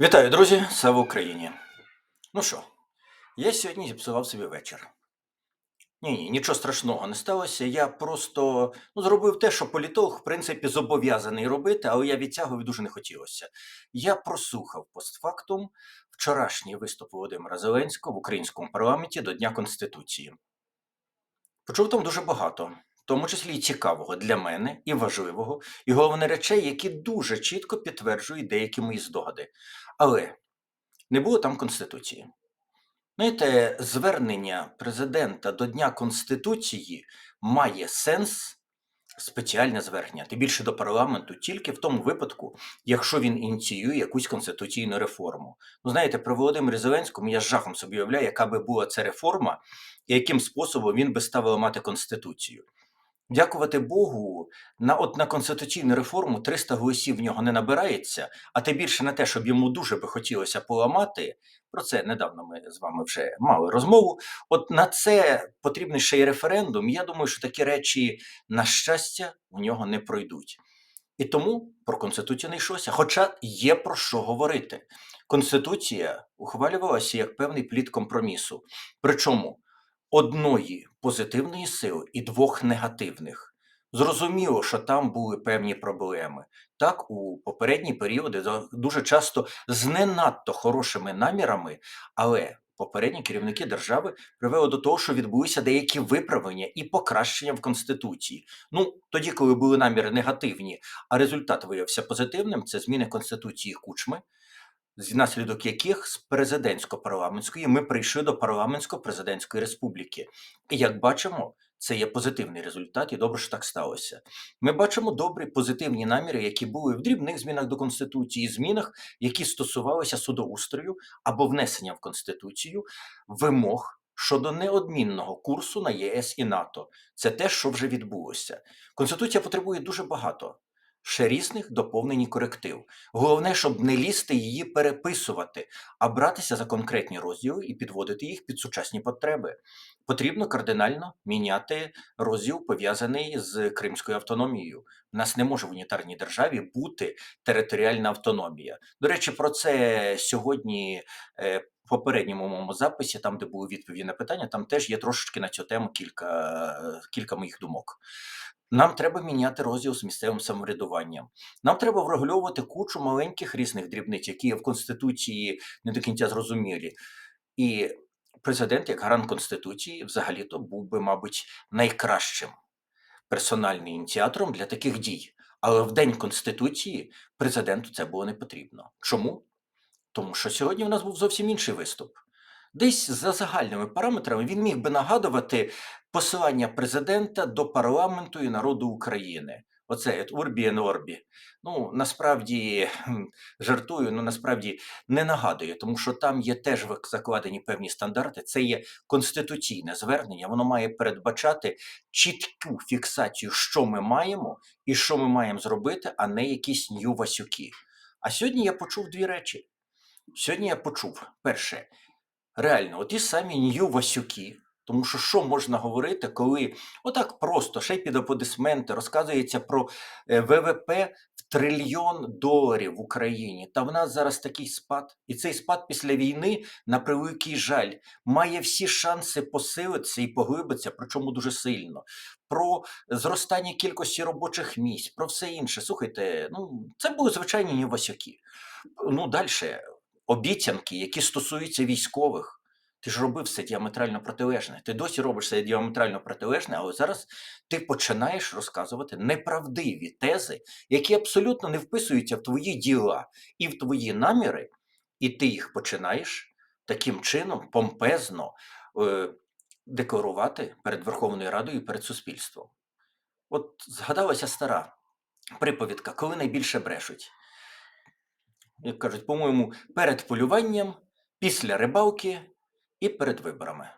Вітаю, друзі! Слава Україні! Ну що, я сьогодні зіпсував собі вечір. Ні, ні, нічого страшного не сталося. Я просто ну, зробив те, що політолог, в принципі, зобов'язаний робити, але я відтягував і дуже не хотілося. Я прослухав постфактум вчорашній виступ Володимира Зеленського в українському парламенті до Дня Конституції. Почув там дуже багато, тому числі і цікавого для мене, і важливого, і головне речей, які дуже чітко підтверджують деякі мої здогади. Але не було там Конституції. Знаєте, звернення президента до Дня Конституції має сенс спеціальне звернення, тим більше до парламенту, тільки в тому випадку, якщо він ініціює якусь конституційну реформу. Ну, знаєте, при Володимирі Зеленському я жахом собі уявляю, яка би була ця реформа, і яким способом він би став ламати Конституцію. Дякувати Богу, на от на конституційну реформу 300 голосів в нього не набирається, а тим більше на те, щоб йому дуже би хотілося поламати. Про це недавно ми з вами вже мали розмову. От на це потрібний ще й референдум. Я думаю, що такі речі, на щастя, у нього не пройдуть. І тому про конституцію не йшлося. Хоча є про що говорити. Конституція ухвалювалася як певний плід компромісу. Причому одної позитивної сили і двох негативних. Зрозуміло, що там були певні проблеми. Так, у попередні періоди дуже часто з не надто хорошими намірами, але попередні керівники держави привели до того, що відбулися деякі виправлення і покращення в Конституції. Ну, тоді, коли були наміри негативні, а результат виявився позитивним, це зміни Конституції Кучми, внаслідок яких з президентсько-парламентської ми прийшли до парламентсько-президентської республіки. І як бачимо, це є позитивний результат, і добре, що так сталося. Ми бачимо добрі позитивні наміри, які були в дрібних змінах до Конституції, змінах, які стосувалися судоустрою або внесення в Конституцію вимог щодо неодмінного курсу на ЄС і НАТО. Це те, що вже відбулося. Конституція потребує дуже багато. Ще різних доповнень і коректив. Головне, щоб не лізти її переписувати, а братися за конкретні розділи і підводити їх під сучасні потреби. Потрібно кардинально міняти розділ, пов'язаний з Кримською автономією. У нас не може в унітарній державі бути територіальна автономія. До речі, про це сьогодні. е, в попередньому моєму записі, там, де були відповіді на питання, там теж є трошечки на цю тему кілька, кілька моїх думок. Нам треба міняти розділ з місцевим самоврядуванням. Нам треба врегульовувати кучу маленьких різних дрібниць, які є в Конституції не до кінця зрозумілі. І президент, як гарант Конституції, взагалі-то був би, мабуть, найкращим персональним ініціатором для таких дій. Але в День Конституції президенту це було не потрібно. Чому? Тому що сьогодні у нас був зовсім інший виступ. Десь за загальними параметрами він міг би нагадувати посилання президента до парламенту і народу України. Оце от Урбі Орбі. Ну насправді жартую, ну насправді не нагадує, тому що там є теж закладені певні стандарти. Це є конституційне звернення. Воно має передбачати чітку фіксацію, що ми маємо і що ми маємо зробити, а не якісь нью васюки. А сьогодні я почув дві речі. Сьогодні я почув перше, реально, оті самі нью Васюки. Тому що що можна говорити, коли отак просто ще й під аплодисменти розказується про е, ВВП в трильйон доларів в Україні. Та в нас зараз такий спад, і цей спад після війни, на превеликий жаль, має всі шанси посилитися і поглибитися, причому дуже сильно. Про зростання кількості робочих місць, про все інше. Слухайте, ну це були звичайні нью Ну далі обіцянки, які стосуються військових. Ти ж робив все діаметрально протилежне. Ти досі робиш все діаметрально протилежне, але зараз ти починаєш розказувати неправдиві тези, які абсолютно не вписуються в твої діла і в твої наміри, і ти їх починаєш таким чином помпезно е, декларувати перед Верховною Радою і перед суспільством. От згадалася стара приповідка, коли найбільше брешуть. Як кажуть, по-моєму, перед полюванням, після рибалки і перед виборами.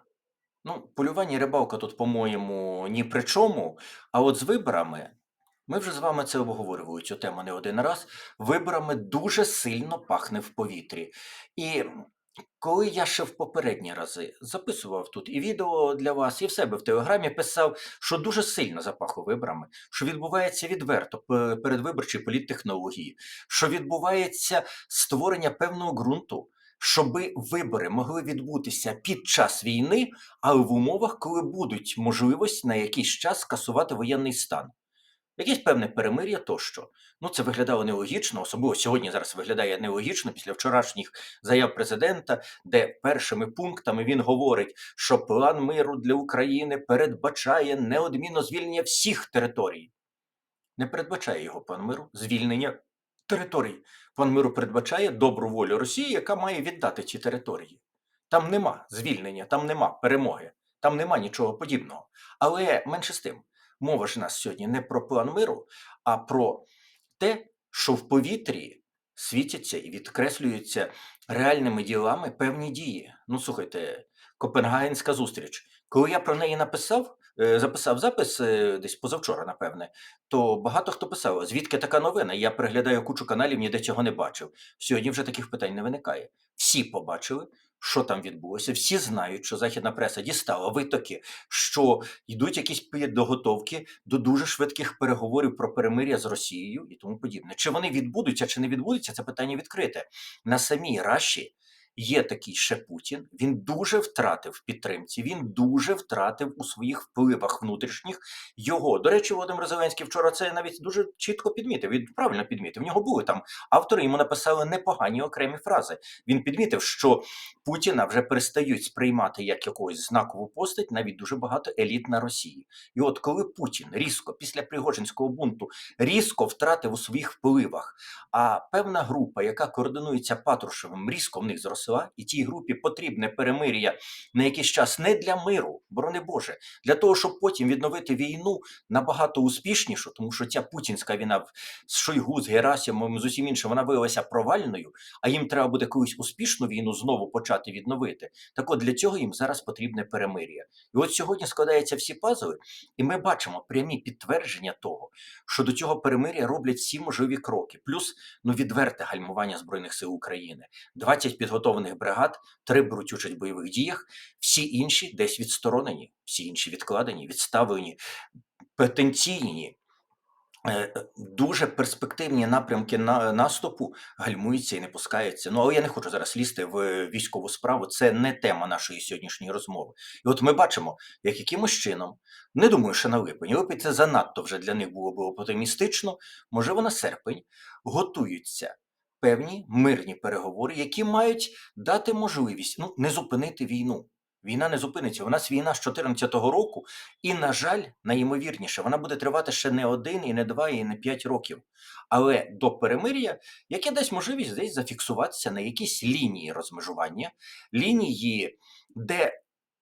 Ну, полювання і рибалка тут, по-моєму, ні при чому. А от з виборами, ми вже з вами це обговорювали цю тему не один раз. Виборами дуже сильно пахне в повітрі. І Коли я ще в попередні рази записував тут і відео для вас, і в себе в телеграмі писав, що дуже сильно запахло виборами, що відбувається відверто пе- передвиборчі політтехнології, що відбувається створення певного ґрунту, щоби вибори могли відбутися під час війни, але в умовах, коли будуть можливості на якийсь час скасувати воєнний стан. Якесь певне перемир'я тощо. Ну, це виглядало нелогічно, особливо сьогодні зараз виглядає нелогічно після вчорашніх заяв президента, де першими пунктами він говорить, що план миру для України передбачає неодмінно звільнення всіх територій. Не передбачає його план миру звільнення територій. План миру передбачає добру волю Росії, яка має віддати ці території. Там нема звільнення, там нема перемоги, там нема нічого подібного. Але менше з тим, мова ж у нас сьогодні не про план миру, а про те, що в повітрі світяться і відкреслюються реальними ділами певні дії. Ну, слухайте, Копенгагенська зустріч. Коли я про неї написав, записав запис е, десь позавчора, напевне, то багато хто писав, звідки така новина? Я переглядаю кучу каналів, ніде цього не бачив. Сьогодні вже таких питань не виникає. Всі побачили, що там відбулося, всі знають, що західна преса дістала витоки, що йдуть якісь підготовки до дуже швидких переговорів про перемир'я з Росією і тому подібне. Чи вони відбудуться, чи не відбудуться, це питання відкрите. На самій Раші є такий ще Путін. Він дуже втратив підтримці, він дуже втратив у своїх впливах внутрішніх його. До речі, Володимир Зеленський вчора це навіть дуже чітко підмітив. Він правильно підмітив. В нього були там автори, йому написали непогані окремі фрази. Він підмітив, що Путіна вже перестають сприймати як якогось знакову постать, навіть дуже багато еліт на Росії. І от коли Путін різко після Пригожинського бунту різко втратив у своїх впливах, а певна група, яка координується Патрушевим, різко в них зросла, і тій групі потрібне перемир'я на якийсь час не для миру, борони Боже, для того, щоб потім відновити війну набагато успішнішу, тому що ця путінська війна з Шойгу, з Герасимом, з усім іншим, вона виявилася провальною, а їм треба буде колись успішну війну знову почати відновити. Так от для цього їм зараз потрібне перемир'я. І от сьогодні складаються всі пазли, і ми бачимо прямі підтвердження того, що до цього перемир'я роблять всі можливі кроки, плюс ну відверте гальмування збройних сил України, 20 підготовлених бригад, три беруть участь в бойових діях, всі інші десь відсторонені, всі інші відкладені, відставлені, потенційні. е, Дуже перспективні напрямки на наступу гальмуються і не пускаються. Ну але я не хочу зараз лізти в військову справу. Це не тема нашої сьогоднішньої розмови. І от ми бачимо, як якимось чином, не думаю, що на липень. Липень це занадто вже для них було б оптимістично. Можливо, на серпень готуються певні мирні переговори, які мають дати можливість ну не зупинити війну. Війна не зупиниться. У нас війна з 2014 року, і, на жаль, найімовірніше, вона буде тривати ще не один, і не два, і не п'ять років. Але до перемир'я, яке дасть можливість десь зафіксуватися на якійсь лінії розмежування, лінії, де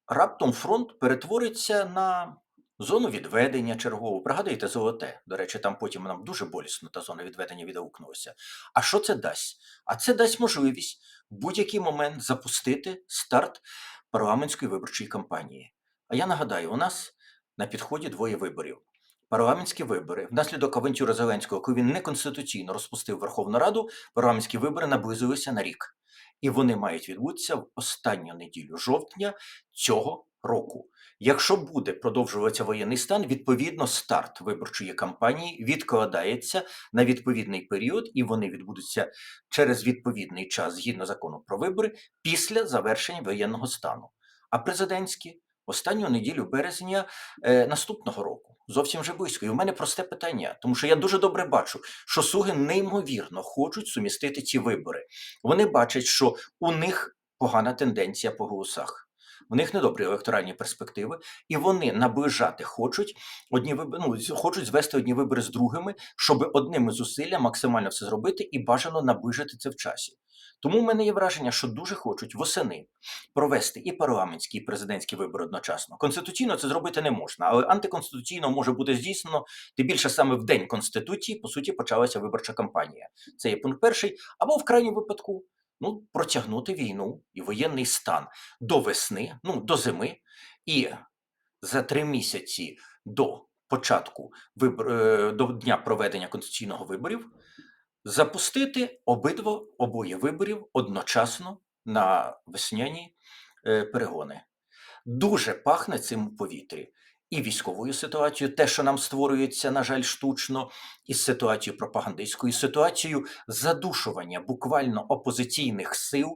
раптом фронт перетвориться на зону відведення чергову. Пригадуєте золоте. До речі, там потім нам дуже болісно та зона відведення відгукнулася. А що це дасть? А це дасть можливість в будь-який момент запустити старт парламентської виборчої кампанії. А я нагадаю, у нас на підході двоє виборів. Парламентські вибори внаслідок авантюри Зеленського, коли він неконституційно розпустив Верховну Раду, парламентські вибори наблизилися на рік. І вони мають відбутися в останню неділю жовтня цього року. Якщо буде продовжуватися воєнний стан, відповідно старт виборчої кампанії відкладається на відповідний період, і вони відбудуться через відповідний час згідно закону про вибори після завершення воєнного стану. А президентські останню неділю березня е, наступного року. Зовсім вже близько. І у мене просте питання, тому що я дуже добре бачу, що слуги неймовірно хочуть сумістити ці вибори. Вони бачать, що у них погана тенденція по голосах. У них недобрі електоральні перспективи, і вони наближати хочуть одні вибори, ну, хочуть звести одні вибори з другими, щоб одними зусилля максимально все зробити і бажано наближити це в часі. Тому в мене є враження, що дуже хочуть восени провести і парламентські, і президентські вибори одночасно. Конституційно це зробити не можна, але антиконституційно може бути здійснено, тим більше саме в день Конституції, по суті, почалася виборча кампанія. Це є пункт перший, або в крайньому випадку ну, протягнути війну і воєнний стан до весни, ну, до зими, і за три місяці до початку вибор, е, до дня проведення конституційного виборів запустити обидва обоє виборів одночасно на весняні е, перегони. Дуже пахне цим у повітрі. І військовою ситуацією, те, що нам створюється, на жаль, штучно, і ситуацією пропагандистською, і ситуацією задушування буквально опозиційних сил,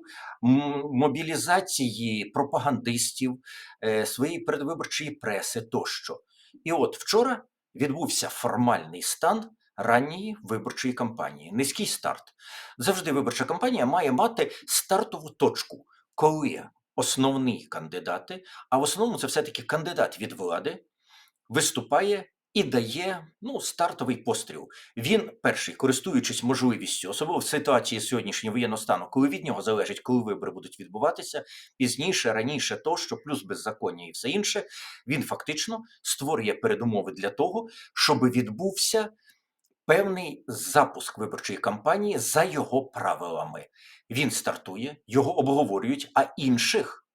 мобілізації пропагандистів, е, своєї передвиборчої преси тощо. І от вчора відбувся формальний стан ранньої виборчої кампанії, низький старт. Завжди виборча кампанія має мати стартову точку, коли основні кандидати, а в основному це все-таки кандидат від влади, виступає і дає ну, стартовий постріл. Він перший, користуючись можливістю, особливо в ситуації сьогоднішнього воєнного стану, коли від нього залежить, коли вибори будуть відбуватися, пізніше, раніше, тощо, плюс беззаконня і все інше, він фактично створює передумови для того, щоб відбувся певний запуск виборчої кампанії за його правилами. Він стартує, його обговорюють, а інших.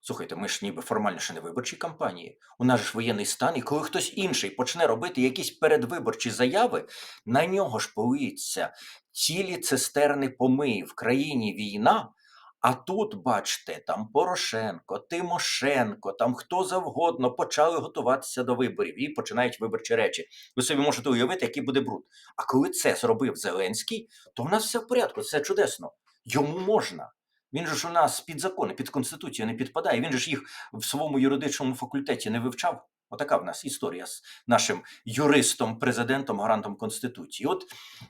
Слухайте, ми ж ніби формально ще не виборчій кампанії. У нас ж воєнний стан, і коли хтось інший почне робити якісь передвиборчі заяви, на нього ж политься цілі цистерни помиї в країні війна. А тут, бачите, там Порошенко, Тимошенко, там хто завгодно почали готуватися до виборів і починають виборчі речі. Ви собі можете уявити, який буде бруд. А коли це зробив Зеленський, то в нас все в порядку, все чудесно. Йому можна. Він же ж у нас під закони, під конституцію не підпадає. Він же ж їх в своєму юридичному факультеті не вивчав. Отака в нас історія з нашим юристом, президентом, гарантом конституції. От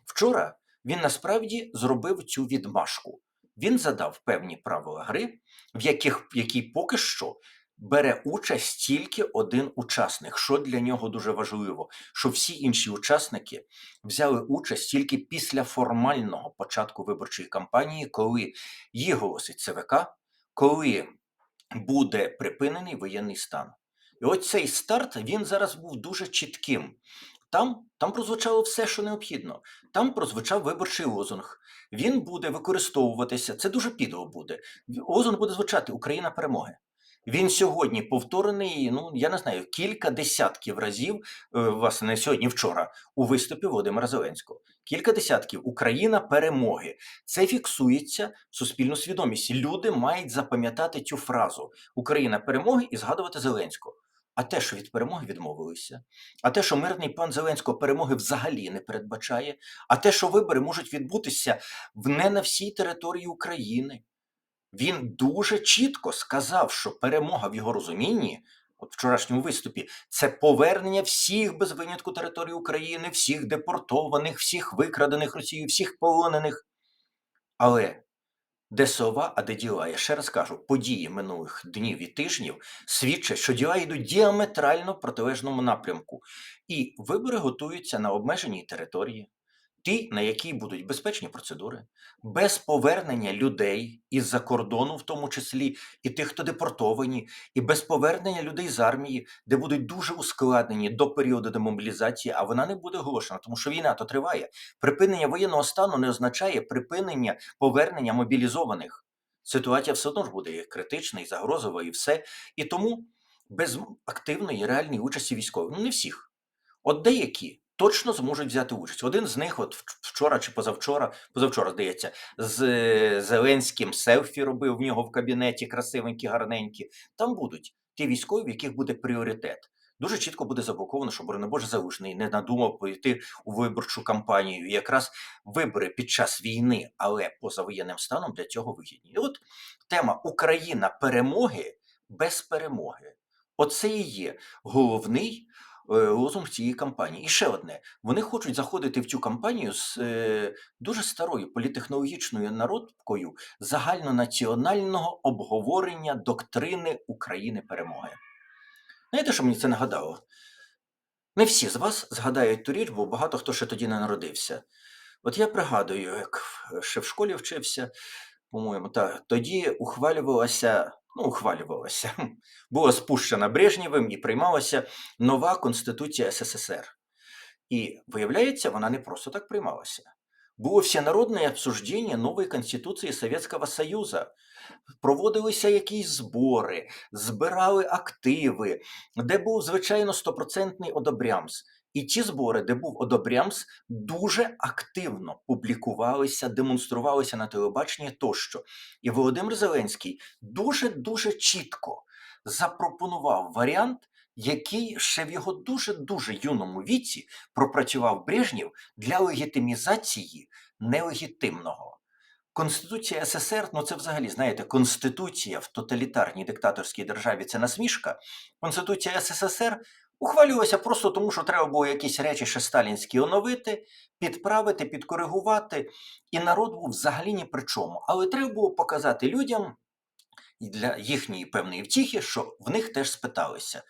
вчора він насправді зробив цю відмашку. Він задав певні правила гри, в яких в якій поки що бере участь тільки один учасник. Що для нього дуже важливо, що всі інші учасники взяли участь тільки після формального початку виборчої кампанії, коли її голосить ЦВК, коли буде припинений воєнний стан. І от цей старт він зараз був дуже чітким. Там, там прозвучало все, що необхідно. Там прозвучав виборчий лозунг. Він буде використовуватися. Це дуже підло буде. Лозунг буде звучати Україна перемоги. Він сьогодні повторений, ну я не знаю, кілька десятків разів, е, власне, не сьогодні, вчора, у виступі Володимира Зеленського. Кілька десятків Україна перемоги. Це фіксується в суспільну свідомість. Люди мають запам'ятати цю фразу Україна перемоги і згадувати Зеленського. А те, що від перемоги відмовилися, а те, що мирний план Зеленського перемоги взагалі не передбачає, а те, що вибори можуть відбутися в не на всій території України. Він дуже чітко сказав, що перемога в його розумінні, от вчорашньому виступі, це повернення всіх без винятку території України, всіх депортованих, всіх викрадених Росією, всіх полонених. Але де сова, а де діла? Я ще раз кажу, події минулих днів і тижнів свідчать, що діла йдуть діаметрально в протилежному напрямку, і вибори готуються на обмеженій території, ті, на якій будуть безпечні процедури, без повернення людей із-за кордону, в тому числі, і тих, хто депортовані, і без повернення людей з армії, де будуть дуже ускладнені до періоду демобілізації, а вона не буде оголошена, тому що війна то триває. Припинення воєнного стану не означає припинення повернення мобілізованих. Ситуація все одно ж буде і критична, і загрозова, і все. І тому без активної реальної участі військових, ну не всіх, от деякі точно зможуть взяти участь. Один з них, от вчора чи позавчора, позавчора, здається, з Зеленським селфі робив в нього в кабінеті, красивенькі, гарненькі. Там будуть ті військові, в яких буде пріоритет. Дуже чітко буде заблоковано, щоб Боже Залужний не надумав пойти у виборчу кампанію. Якраз вибори під час війни, але поза воєнним станом для цього вигідні. І от тема Україна перемоги без перемоги. Оце і є головний лозунг цієї кампанії. І ще одне: вони хочуть заходити в цю кампанію з е, дуже старою політехнологічною народкою загальнонаціонального обговорення доктрини України перемоги. Знаєте, що мені це нагадало? Не всі з вас згадають ту річ, бо багато хто ще тоді не народився. От я пригадую, як ще в школі вчився, по-моєму, та тоді ухвалювалася, ну, ухвалювалася, була спущена Брежнєвим і приймалася нова Конституція СССР. И выявляется, она не просто так приймалася. Було всенародне обсуждення нової Конституції Совєтського Союзу. Проводилися якісь збори, збирали активи, де був, звичайно, стопроцентний одобрямс. І ті збори, де був Одобрямс, дуже активно публікувалися, демонструвалися на телебаченні тощо. І Володимир Зеленський дуже дуже чітко запропонував варіант, який ще в його дуже дуже юному віці пропрацював Брежнєв для легітимізації нелегітимного. Конституція СССР, ну це взагалі, знаєте, конституція в тоталітарній диктаторській державі це насмішка. Конституція СССР ухвалювалася просто тому, що треба було якісь речі ще сталінські оновити, підправити, підкоригувати, і народ був взагалі ні при чому. Але треба було показати людям для їхньої певної втіхи, що в них теж спиталися.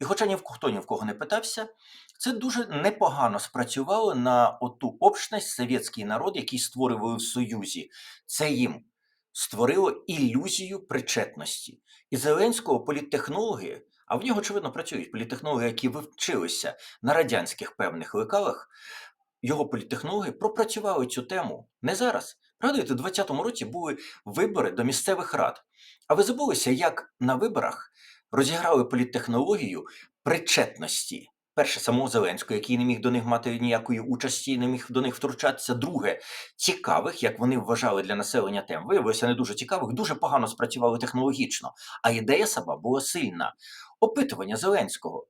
І хоча ні в хто ні в кого не питався, це дуже непогано спрацювало на оту общність, совєтський народ, який створювали в Союзі. Це їм створило ілюзію причетності. І Зеленського політтехнологи, а в нього, очевидно, працюють політехнологи, які вивчилися на радянських певних лекалах, його політехнологи пропрацювали цю тему не зараз. Пригадуєте, у 2020 році були вибори до місцевих рад. А ви забулися, як на виборах розіграли політтехнологію причетності. Перше, самого Зеленського, який не міг до них мати ніякої участі, не міг до них втручатися. Друге, цікавих, як вони вважали для населення тем. Виявилося не дуже цікавих, дуже погано спрацювали технологічно. А ідея сама була сильна. Опитування Зеленського.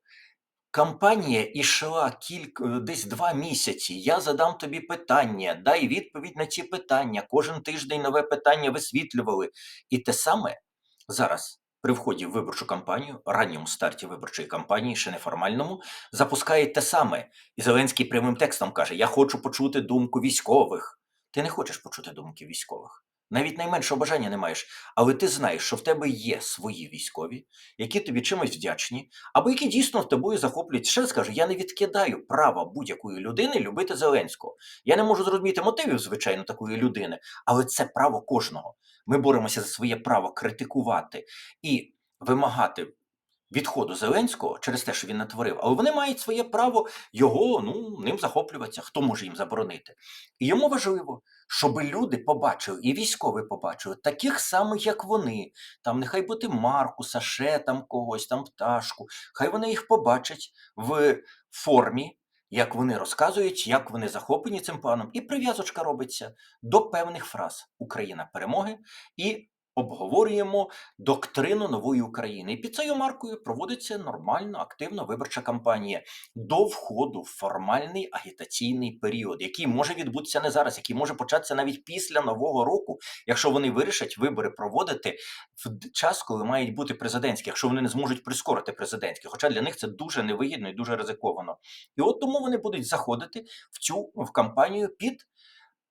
Кампанія ішла кілька десь два місяці. Я задам тобі питання, дай відповідь на ці питання. Кожен тиждень нове питання висвітлювали. І те саме зараз при вході в виборчу кампанію, ранньому старті виборчої кампанії, ще неформальному, запускає те саме. І Зеленський прямим текстом каже: Я хочу почути думку військових. Ти не хочеш почути думки військових. Навіть найменшого бажання не маєш, але ти знаєш, що в тебе є свої військові, які тобі чимось вдячні, або які дійсно в тобою захоплюють. Ще раз кажу, я не відкидаю права будь-якої людини любити Зеленського. Я не можу зрозуміти мотивів, звичайно, такої людини, але це право кожного. Ми боремося за своє право критикувати і вимагати відходу Зеленського через те, що він натворив, але вони мають своє право його ну, ним захоплюватися. Хто може їм заборонити? І йому важливо, щоб люди побачили, і військові побачили таких самих, як вони. Там нехай бути Маркуса, ще там когось, там пташку. Хай вони їх побачать в формі. Як вони розказують, як вони захоплені цим планом, і прив'язочка робиться до певних фраз Україна перемоги і обговорюємо доктрину нової України. І під цією маркою проводиться нормальна, активна виборча кампанія до входу в формальний агітаційний період, який може відбутися не зараз, який може початися навіть після нового року, якщо вони вирішать вибори проводити в час, коли мають бути президентські, якщо вони не зможуть прискорити президентські. Хоча для них це дуже невигідно і дуже ризиковано. І от тому вони будуть заходити в цю в кампанію під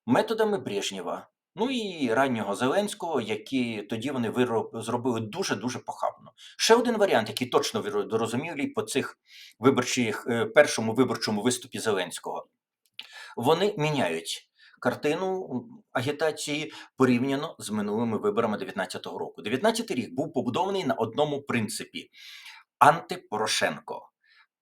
методами Брежнєва. Ну і раннього Зеленського, які тоді вони виро- зробили дуже дуже похабно. Ще один варіант, який точно зрозумілий по цих виборчих е, першому виборчому виступі Зеленського. Вони міняють картину агітації порівняно з минулими виборами 19-го року. 19-й рік був побудований на одному принципі: антипорошенко.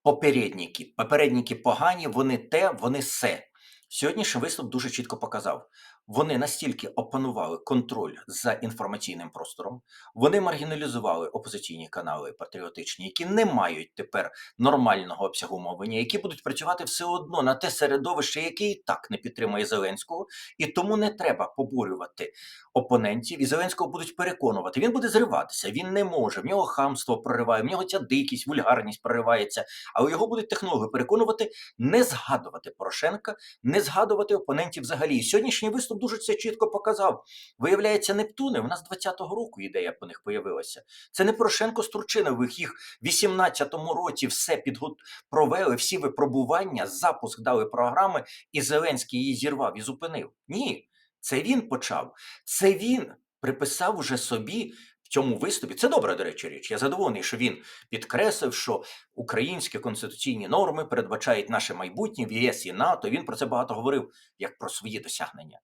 Попередники, попередники погані, вони те, вони се. Сьогоднішній виступ дуже чітко показав. Вони настільки опанували контроль за інформаційним простором, вони маргіналізували опозиційні канали патріотичні, які не мають тепер нормального обсягу мовлення, які будуть працювати все одно на те середовище, яке і так не підтримує Зеленського, і тому не треба поборювати опонентів. І Зеленського будуть переконувати. Він буде зриватися, він не може. В нього хамство прориває, в нього ця дикість, вульгарність проривається. Але його будуть технологи переконувати не згадувати Порошенка, не згадувати опонентів взагалі. І сьогоднішній виступ дуже це чітко показав. Виявляється, Нептуни. У нас 20-го року ідея по них появилася. Це не Порошенко з Турчинових. Їх в 18-му році все підгот... провели, всі випробування, запуск дали програми, і Зеленський її зірвав і зупинив. Ні, це він почав. Це він приписав уже собі. Цьому виступі це добра, до речі, річ. Я задоволений, що він підкреслив, що українські конституційні норми передбачають наше майбутнє в ЄС і НАТО. Він про це багато говорив як про свої досягнення.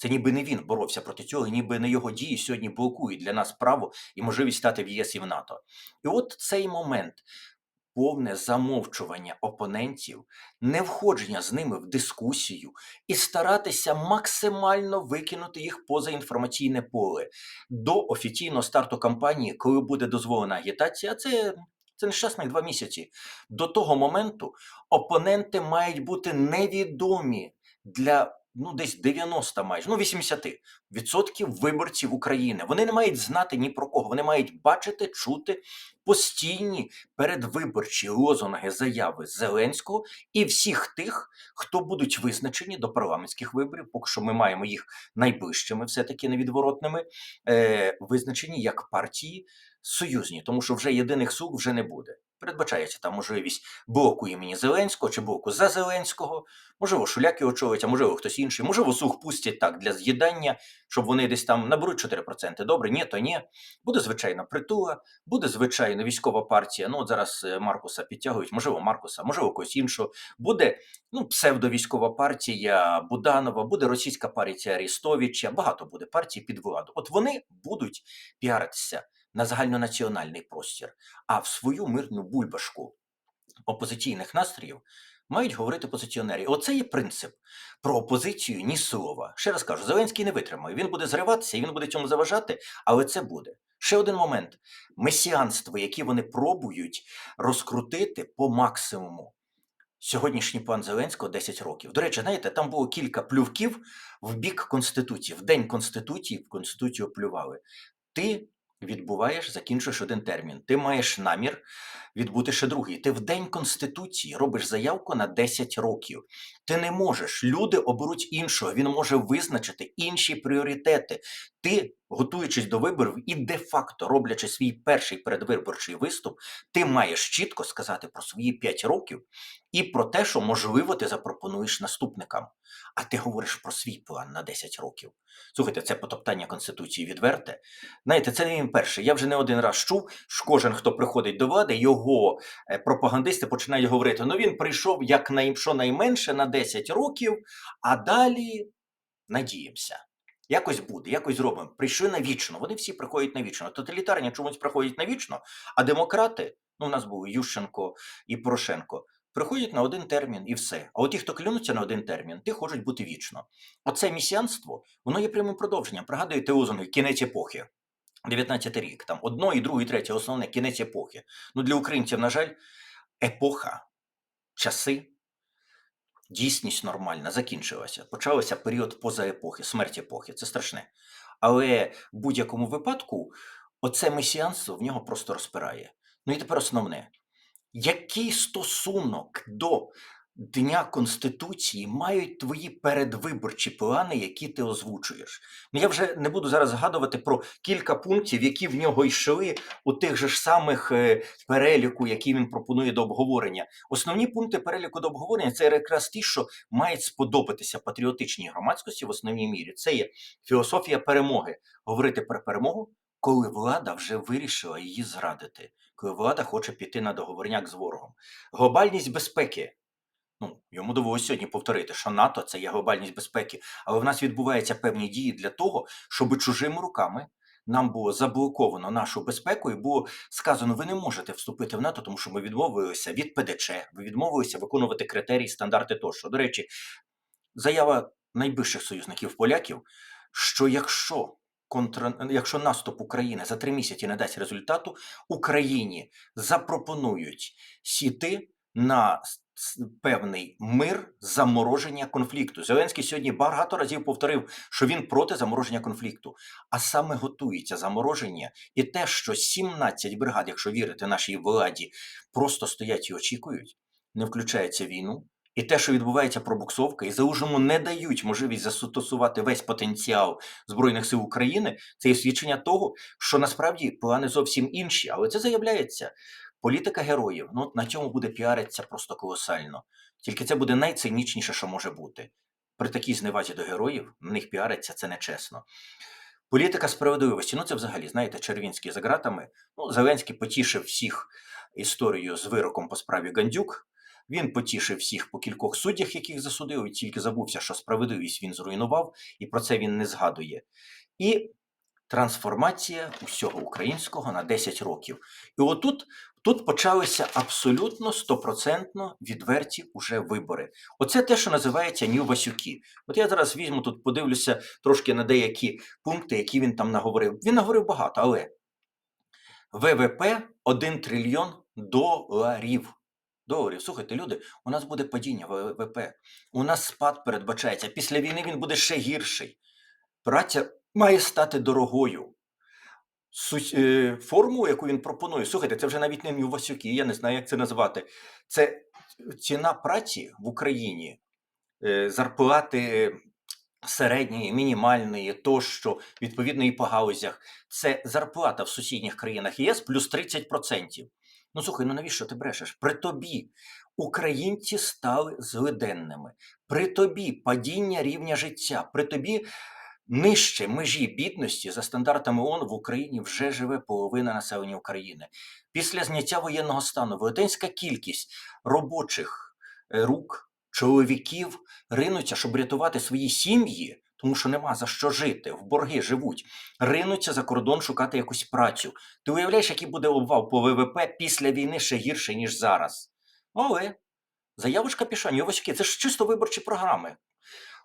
Це ніби не він боровся проти цього, ніби не його дії сьогодні блокують для нас право і можливість стати в ЄС і в НАТО. І от цей момент. Повне замовчування опонентів, не входження з ними в дискусію і старатися максимально викинути їх поза інформаційне поле до офіційного старту кампанії, коли буде дозволена агітація. Це Це нещасних два місяці. До того моменту опоненти мають бути невідомі для ну десь 90 майже, ну 80 відсотків виборців України. Вони не мають знати ні про кого. Вони мають бачити, чути постійні передвиборчі лозунги заяви Зеленського і всіх тих, хто будуть визначені до парламентських виборів. Поки що ми маємо їх найближчими, все таки невідворотними, е, визначені як партії союзні, тому що вже єдиних слуг вже не буде. Передбачається там можливість блоку імені Зеленського чи блоку за Зеленського. Можливо, Шуляки очолить, а можливо, хтось інший. Можливо, слуг пустять так для з'їдання, щоб вони десь там наберуть 4%. Добре, ні, то ні. Буде звичайно притула, буде звичайно військова партія. Ну от зараз е, Маркуса підтягують, можливо, Маркуса, можливо, когось іншого. Буде ну, псевдовійськова партія Буданова, буде російська партія Арістовича. Багато буде партій під владу. От вони будуть піаритися на загальнонаціональний простір, а в свою мирну бульбашку опозиційних настроїв мають говорити опозиціонери. Оце є принцип. Про опозицію ні слова. Ще раз кажу, Зеленський не витримає. Він буде зриватися, і він буде цьому заважати, але це буде. Ще один момент: месіанство, яке вони пробують розкрутити по максимуму. Сьогоднішній план Зеленського 10 років. До речі, знаєте, там було кілька плювків в бік Конституції. В день Конституції в Конституцію плювали. Ти відбуваєш, закінчуєш один термін. Ти маєш намір відбути ще другий. Ти в день Конституції робиш заявку на 10 років. Ти не можеш. Люди оберуть іншого. Він може визначити інші пріоритети. Ти, готуючись до виборів і де-факто роблячи свій перший передвиборчий виступ, ти маєш чітко сказати про свої 5 років і про те, що можливо ти запропонуєш наступникам. А ти говориш про свій план на 10 років. Слухайте, це потоптання Конституції відверте. Знаєте, це не він перший. Я вже не один раз чув, що кожен, хто приходить до влади, його е, пропагандисти починають говорити: ну він прийшов як най, щонайменше на 10 років, а далі надіємося. Якось буде, якось зробимо. Прийшли навічно. Вони всі приходять навічно. Тоталітарні чомусь приходять навічно, а демократи, ну у нас був Ющенко і Порошенко, приходять на один термін і все. А от ті, хто клянуться на один термін, ті хочуть бути вічно. Оце місіанство, воно є прямим продовженням. Пригадуєте лозунги кінець епохи. 19 рік, там одно, і друге, і третє, основне кінець епохи. Ну для українців, на жаль, епоха, часи, дійсність нормальна закінчилася. Почався період поза епохи, смерть епохи. Це страшне. Але в будь-якому випадку оце месіанство в нього просто розпирає. Ну і тепер основне. Який стосунок до Дня Конституції мають твої передвиборчі плани, які ти озвучуєш? Ну я вже не буду зараз згадувати про кілька пунктів, які в нього йшли у тих же ж самих е, переліку, які він пропонує до обговорення. Основні пункти переліку до обговорення це якраз ті, що мають сподобатися патріотичній громадськості в основній мірі. Це є філософія перемоги. Говорити про перемогу, коли влада вже вирішила її зрадити, коли влада хоче піти на договорняк з ворогом. Глобальність безпеки. Ну, йому довелося сьогодні повторити, що НАТО це є глобальність безпеки, але в нас відбуваються певні дії для того, щоб чужими руками нам було заблоковано нашу безпеку і було сказано, ви не можете вступити в НАТО, тому що ми відмовилися від ПДЧ, ви відмовилися виконувати критерії, стандарти тощо. До речі, заява найближчих союзників поляків, що якщо контра... якщо наступ України за три місяці не дасть результату, Україні запропонують сіти на певний мир замороження конфлікту. Зеленський сьогодні багато разів повторив, що він проти замороження конфлікту, а саме готується замороження, і те, що 17 бригад, якщо вірити нашій владі, просто стоять і очікують, не включається війну. І те, що відбувається пробуксовка, і залужному не дають можливість застосувати весь потенціал Збройних сил України, це є свідчення того, що насправді плани зовсім інші. Але це заявляється. Політика героїв, ну на цьому буде піаритися просто колосально. Тільки це буде найцинічніше, що може бути. При такій зневазі до героїв на них піариться це нечесно. Політика справедливості, ну це взагалі, знаєте, Червінський за ґратами. Ну, Зеленський потішив всіх історією з вироком по справі Гандюк. Він потішив всіх по кількох суддях, яких засудив, і тільки забувся, що справедливість він зруйнував, і про це він не згадує. І трансформація усього українського на 10 років. І отут тут почалися абсолютно стопроцентно відверті уже вибори. Оце те, що називається Нью Васюки. От я зараз візьму тут, подивлюся трошки на деякі пункти, які він там наговорив. Він наговорив багато, але ВВП 1 трильйон доларів. Доларів. Слухайте, люди, у нас буде падіння ВВП, у нас спад передбачається. Після війни він буде ще гірший. Праця має стати дорогою. Су- е, форму, яку він пропонує, слухайте, це вже навіть не Васюки, я не знаю, як це назвати. Це ціна праці в Україні, е, зарплати середньої, мінімальної, тощо, відповідно, і по гаузях. Це зарплата в сусідніх країнах ЄС плюс 30%. Ну слухай, ну навіщо ти брешеш? При тобі українці стали злиденними, при тобі падіння рівня життя, при тобі нижче межі бідності за стандартами ООН в Україні вже живе половина населення України. Після зняття воєнного стану велетенська кількість робочих е, рук, чоловіків ринуться, щоб рятувати свої сім'ї, тому що нема за що жити, в борги живуть, ринуться за кордон шукати якусь працю. Ти уявляєш, який буде обвал по ВВП після війни ще гірше, ніж зараз. Але заявочка пішла, Ньовочки, це ж чисто виборчі програми.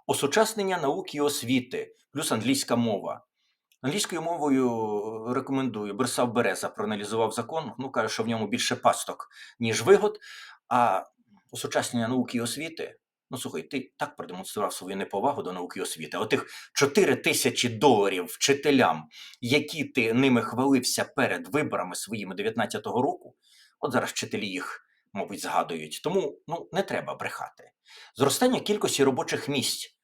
Осучаснення науки і освіти, плюс англійська мова. Англійською мовою е, рекомендую. Берсав Береза проаналізував закон, ну каже, що в ньому більше пасток, ніж вигод. А осучаснення науки і освіти. Ну слухай, ти так продемонстрував свою неповагу до науки і освіти. Отих 4 тисячі доларів вчителям, які ти ними хвалився перед виборами своїми 19-го року. От зараз вчителі їх, мабуть, згадують. Тому ну не треба брехати. Зростання кількості робочих місць.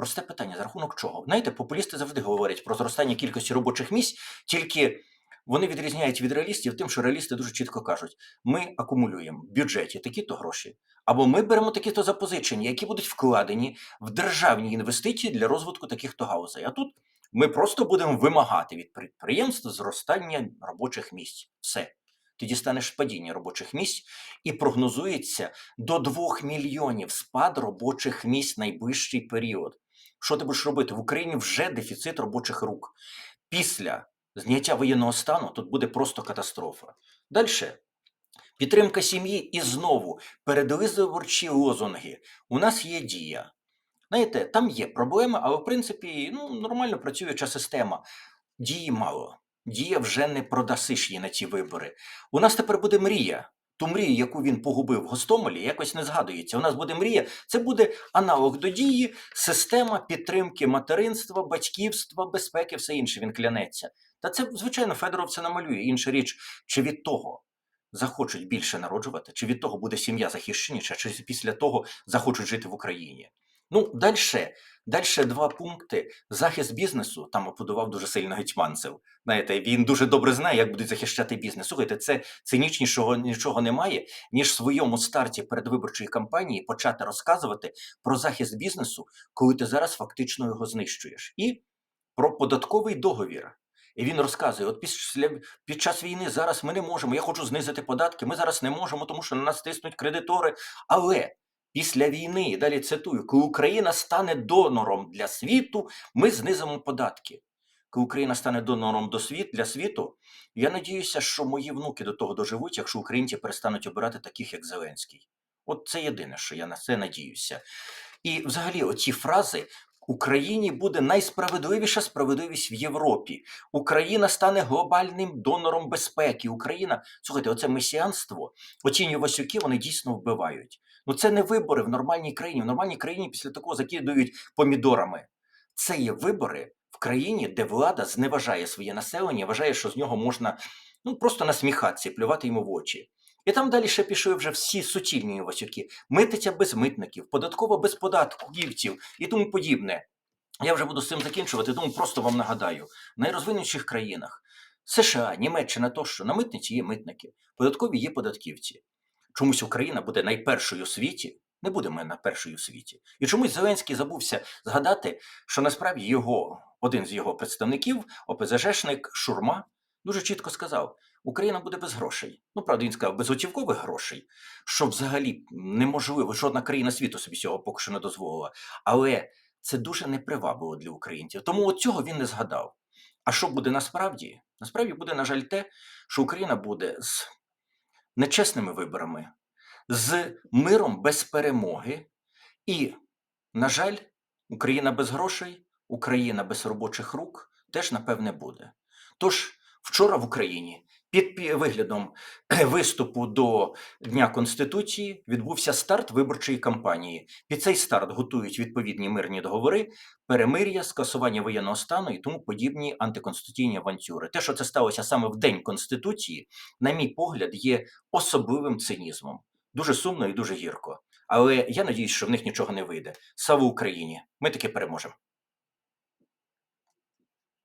Просте питання, за рахунок чого? Знаєте, популісти завжди говорять про зростання кількості робочих місць, тільки вони відрізняють від реалістів тим, що реалісти дуже чітко кажуть: ми акумулюємо в бюджеті такі-то гроші, або ми беремо такі-то запозичення, які будуть вкладені в державні інвестиції для розвитку таких-то гаузей. А тут ми просто будемо вимагати від підприємств зростання робочих місць. Все. Ти дістанеш падіння робочих місць і прогнозується до 2 мільйонів спад робочих місць найближчий період. Що ти будеш робити? В Україні вже дефіцит робочих рук. Після зняття воєнного стану тут буде просто катастрофа. Далі. Підтримка сім'ї і знову передвиборчі лозунги. У нас є дія. Знаєте, там є проблеми, але в принципі ну, нормально працююча система. Дії мало. Дія вже не продасиш її на ці вибори. У нас тепер буде мрія. Ту мрію, яку він погубив в Гостомелі, якось не згадується. У нас буде мрія. Це буде аналог до дії, система підтримки материнства, батьківства, безпеки, все інше. Він клянеться. Та це, звичайно, Федоров це намалює. Інша річ, чи від того захочуть більше народжувати, чи від того буде сім'я захищеніша, чи після того захочуть жити в Україні. Ну, далі, далі два пункти. Захист бізнесу там опудував дуже сильно гетьманцев. Знаєте, він дуже добре знає, як будуть захищати бізнес. Слухайте, це цинічнішого нічого немає, ніж в своєму старті передвиборчої кампанії почати розказувати про захист бізнесу, коли ти зараз фактично його знищуєш. І про податковий договір. І він розказує: от після під час війни зараз ми не можемо. Я хочу знизити податки. Ми зараз не можемо, тому що на нас тиснуть кредитори. Але після війни, і далі цитую, коли Україна стане донором для світу, ми знизимо податки. Коли Україна стане донором до світ для світу, я надіюся, що мої внуки до того доживуть, якщо українці перестануть обирати таких, як Зеленський. От це єдине, що я на це надіюся. І взагалі, оці фрази. Україні буде найсправедливіша справедливість в Європі. Україна стане глобальним донором безпеки. Україна, слухайте, оце месіанство, оці Васюки, вони дійсно вбивають. Ну це не вибори в нормальній країні. В нормальній країні після такого закидують помідорами. Це є вибори в країні, де влада зневажає своє населення, вважає, що з нього можна ну просто насміхатися, плювати йому в очі. І там далі ще пішли вже всі суцільні Васюки, митиця без митників, податкова без податківців і тому подібне. Я вже буду з цим закінчувати, тому просто вам нагадаю: в найрозвинутіших країнах США, Німеччина тощо на митниці є митники, податкові є податківці. Чомусь Україна буде найпершою у світі, не будемо на першою у світі. І чомусь Зеленський забувся згадати, що насправді його, один з його представників, ОПЗЖшник Шурма, дуже чітко сказав: Україна буде без грошей. Ну, правда, він сказав, без готівкових грошей, що взагалі неможливо, жодна країна світу собі цього поки що не дозволила. Але це дуже непривабливо для українців. Тому от цього він не згадав. А що буде насправді? Насправді буде, на жаль, те, що Україна буде з нечесними виборами, з миром без перемоги. І, на жаль, Україна без грошей, Україна без робочих рук теж, напевне, буде. Тож, вчора в Україні Під пі- виглядом виступу до Дня Конституції відбувся старт виборчої кампанії. Під цей старт готують відповідні мирні договори, перемир'я, скасування воєнного стану і тому подібні антиконституційні авантюри. Те, що це сталося саме в День Конституції, на мій погляд, є особливим цинізмом. Дуже сумно і дуже гірко. Але я надіюсь, що в них нічого не вийде. Слава Україні! Ми таки переможемо.